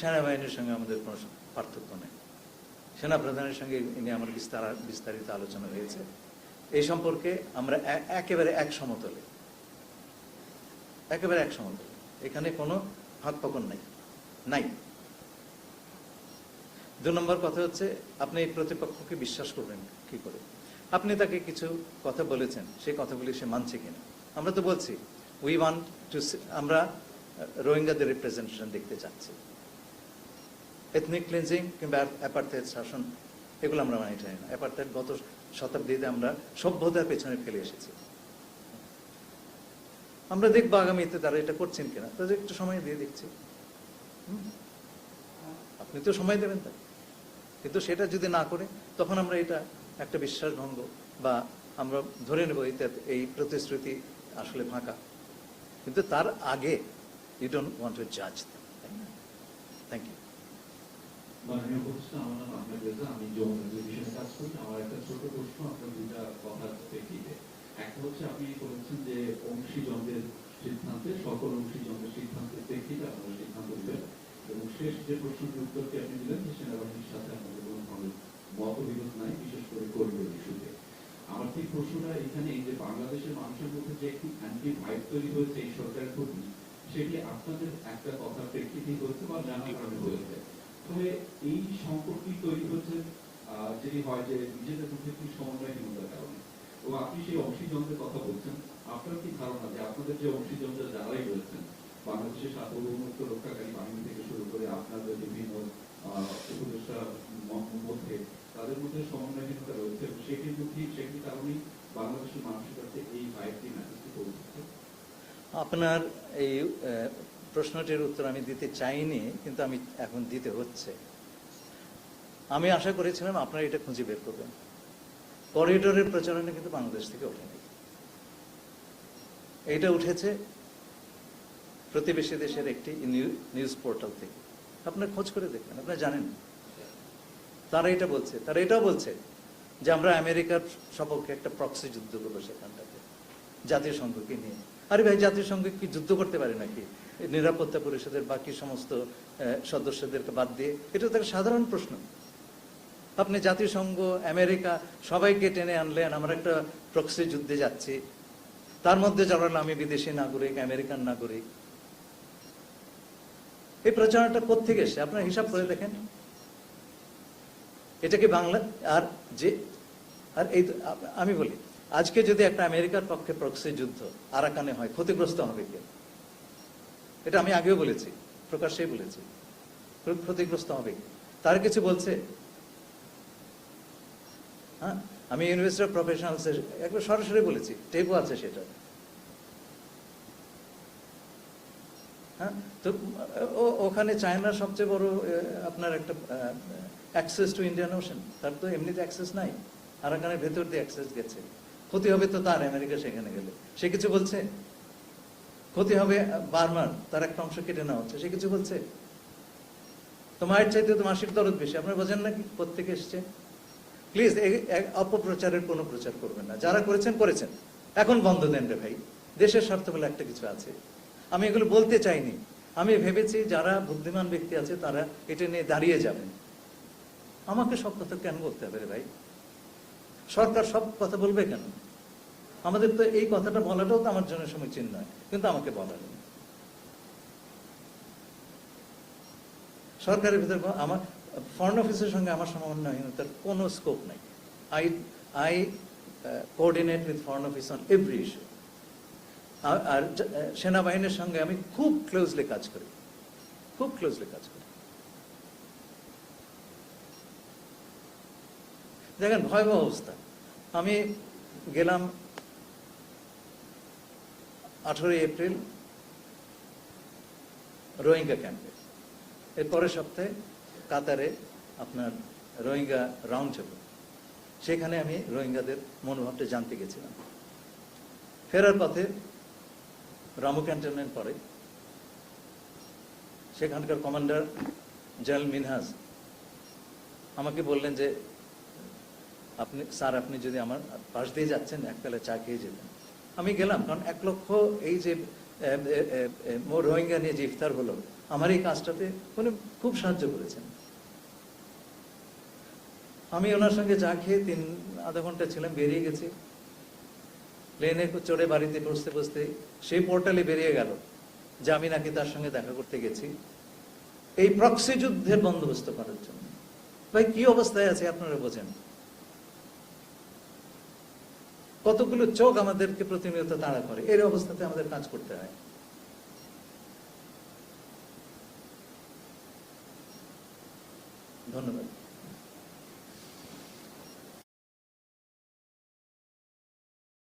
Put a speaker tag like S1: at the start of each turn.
S1: সেনাবাহিনীর সঙ্গে আমাদের কোনো পার্থক্য নেই। সেনাপ্রধানের সঙ্গে নিয়ে আমার বিস্তার, বিস্তারিত আলোচনা হয়েছে। এই সম্পর্কে আমরা একেবারে এক সমতলে। একেবারে এক সমতলে। এখানে কোনো ফাঁক ফকন নাই। নাই। দু নম্বর কথা হচ্ছে, আপনি এই প্রতিপক্ষকে বিশ্বাস করবেন কি করে? আপনি তাকে কিছু কথা বলেছেন সেই কথাগুলি সে মানছে কিনা? আমরা তো বলছি উই ওয়ান্ট টু আমরা রোহিঙ্গাদের রিপ্রেজেন্টেশন দেখতে চাচ্ছি। এথনিক ক্লিনজিং কিংবা অ্যাপার্থেড শাসন, এগুলো আমরা মানি চাই না। অ্যাপার্থেড গত শতাব্দীতে আমরা সভ্যতার পেছনে ফেলে এসেছি। আমরা দেখব আগামীতে তারা এটা করছেন কিনা। তাদের একটু সময় দিয়ে দেখছি। আপনি তো সময় দেবেন তাই। কিন্তু সেটা যদি না করে, তখন আমরা এটা একটা বিশ্বাসভঙ্গ বা আমরা ধরে নেব এই প্রতিশ্রুতি আসলে ফাঁকা। কিন্তু তার আগে ইউ ডোন্ট ওয়ান্ট টু জাজ থ্যাংক ইউ
S2: মাননীয় উপদেষ্টা, আমার নাম আহমেদ আমি যৌন বিষয়ে কাজ করি। আমার একটা ছোট প্রশ্ন, আপনার দুইটা কথার প্রেক্ষিতে একটা হচ্ছে, আপনি বলেছেন যে অংশীজনদের সিদ্ধান্তে, সকল অংশীজনদের সিদ্ধান্তের প্রেক্ষিতে আপনারা সিদ্ধান্ত দিবেন এবং শেষ যে প্রশ্নটির উত্তরটি আপনি দিলেন, যে সেনাবাহিনীর সাথে আমাদের কোনো ধরনের মতবিরোধ নাই, বিশেষ করে করিডোর ইস্যুতে। আমার ঠিক প্রশ্নটা এখানে যে বাংলাদেশের মানুষের মধ্যে যে একটি অ্যান্টি ভাইব তৈরি হয়েছে এই সরকারের প্রতি, সেটি আপনাদের একটা কথার প্রেক্ষিতেই হয়েছে বা জানার কারণে হয়েছে? তবে এই সংকটটি তৈরি হচ্ছে যেটি হয় যে নিজেদের মধ্যে একটি সমন্বয়হীনতার কারণে। এবং আপনি সেই অংশীজনদের কথা বলছেন আপনার কি ধারণা যে আপনাদের যে অংশীজনরা যারাই রয়েছেন বাংলাদেশের সার্বভৌমত্ব রক্ষাকারী বাহিনী থেকে শুরু করে আপনাদের বিভিন্ন আহ, উপদেষ্টা ম- মধ্যে তাদের মধ্যে সমন্বয়হীনতা রয়েছে এবং সেটির মধ্যে সেটির কারণেই বাংলাদেশের মানুষের কাছে এই ভাইবটি মেসেজটি পৌঁছচ্ছে
S1: আপনার এই প্রশ্নটির উত্তর আমি দিতে চাইনি, কিন্তু আমি এখন দিতে হচ্ছে। আমি আশা করেছিলাম আপনারা এটা খুঁজে বের করবেন। করিডোরের প্রচারণা কিন্তু বাংলাদেশ থেকে ওঠেনি। এইটা উঠেছে প্রতিবেশী দেশের একটি নিউ- নিউজ পোর্টাল থেকে। আপনার খোঁজ করে দেখবেন, আপনারা জানেন। তারা এটা বলছে, তারা এটাও বলছে যে আমরা আমেরিকার সপক্ষে একটা প্রক্সি যুদ্ধ করব সেখানটাতে, জাতীয় সংঘকে নিয়ে। আরে ভাই, জাতীয় সংঘ কি যুদ্ধ করতে পারে নাকি? নিরাপত্তা পরিষদের বাকি সমস্ত সদস্যদেরকে বাদ দিয়ে, এটা তো সাধারণ প্রশ্ন। আপনি জাতীয় সংঘ আমেরিকা, সবাইকে টেনে আনলেন, আমরা একটা প্রক্সি যুদ্ধে যাচ্ছি। তার মধ্যে জানালো আমি বিদেশি নাগরিক, আমেরিকান নাগরিক। এই প্রচারণাটা কোথেকে এসে আপনার হিসাব করে দেখেন। এটা কি বাংলা? আর যে, আর এই আমি বলি, আজকে যদি একটা আমেরিকার পক্ষে প্রক্সি যুদ্ধ আরাকানে হয়, ক্ষতিগ্রস্ত হবে কে? এটা আমি আগেও বলেছি প্রকাশ্যেই বলেছি ক্ষতিগ্রস্ত হবে। তার কিছু বলছে? হ্যাঁ আমি ইউনিভার্সিটি অফ প্রফেশনালস একবার সরাসরি বলেছি টেপও আছে সেটা। হ্যাঁ তো ওখানে চায়নার সবচেয়ে বড় আপনার একটা অ্যাক্সেস টু ইন্ডিয়ান ওশন তার তো এমনিতে অ্যাক্সেস নাই আর আরাকানের ভেতর দিয়ে অ্যাক্সেস গেছে। ক্ষতি হবে তো তার, আমেরিকা সেখানে গেলে। সে কিছু বলছে? ক্ষতি হবে আহ, বার্মার তার একটা অংশ কেটে নেওয়া হচ্ছে। সে কিছু বলছে? তো চাইতে তো মাসির দরদ বেশি আপনারা বোঝেন নাকি? প্রত্যেকে এসছে। প্লিজ অপপ্রচারের কোনো প্রচার করবেন না। যারা করেছেন করেছেন। এখন বন্ধ দেন রে ভাই। দেশের স্বার্থ বলে একটা কিছু আছে। আমি এগুলো বলতে চাইনি। আমি ভেবেছি যারা বুদ্ধিমান ব্যক্তি আছে তারা এটা নিয়ে দাঁড়িয়ে যাবেন। আমাকে সব কথা কেন বলতে হবে রে ভাই? সরকার সব কথা বলবে কেন? আমাদের তো এই কথাটা বলাটাও তো আমার জন্য সমীচীন নয় কিন্তু আমাকে বলা নেই। সরকারের ভিতরে আমার ফরেন অফিসের সঙ্গে আমার সমন্বয়হীনতার কোনো স্কোপ নাই। I I coordinate with foreign office on every issue আর সেনাবাহিনীর সঙ্গে আমি খুব ক্লোজলি কাজ করি। খুব ক্লোজলি কাজ করি। দেখেন, ভয়াবহ অবস্থা। আমি গেলাম আঠারোই এপ্রিল রোহিঙ্গা ক্যাম্পে। এর পরের সপ্তাহে কাতারে আপনার রোহিঙ্গা রাউন্ড টেবল সেখানে আমি রোহিঙ্গাদের মনোভাবটা জানতে গেছিলাম। ফেরার পথে রামু ক্যান্টনমেন্ট পরে সেখানকার কমান্ডার জেনারেল মিনহাজ আমাকে বললেন যে, আপনি, স্যার, আপনি যদি আমার পাশ দিয়ে যাচ্ছেন, এক বেলা চা খেয়ে যেতেন। আমি গেলাম, কারণ এক লক্ষ এই যে রোহিঙ্গা নিয়ে যে ইফতার হলো, আমার এই কাজটাতে উনি খুব সাহায্য করেছেন। আমি ওনার সঙ্গে চা খেয়ে তিন, আধা ঘণ্টা ছিলাম, বেরিয়ে গেছি। প্লেনে চড়ে বাড়িতে বসতে বসতে সেই পোর্টালে বেরিয়ে গেল, যে আমি নাকি তার সঙ্গে দেখা করতে গেছি। এই প্রক্সি যুদ্ধের বন্দোবস্ত করার জন্য। ভাই, কি অবস্থায় আছে আপনারা বোঝেন? কতগুলো চোখ আমাদেরকে প্রতিনিয়ত তাড়া করে? এর অবস্থাতে আমাদের কাজ করতে হয়। ধন্যবাদ।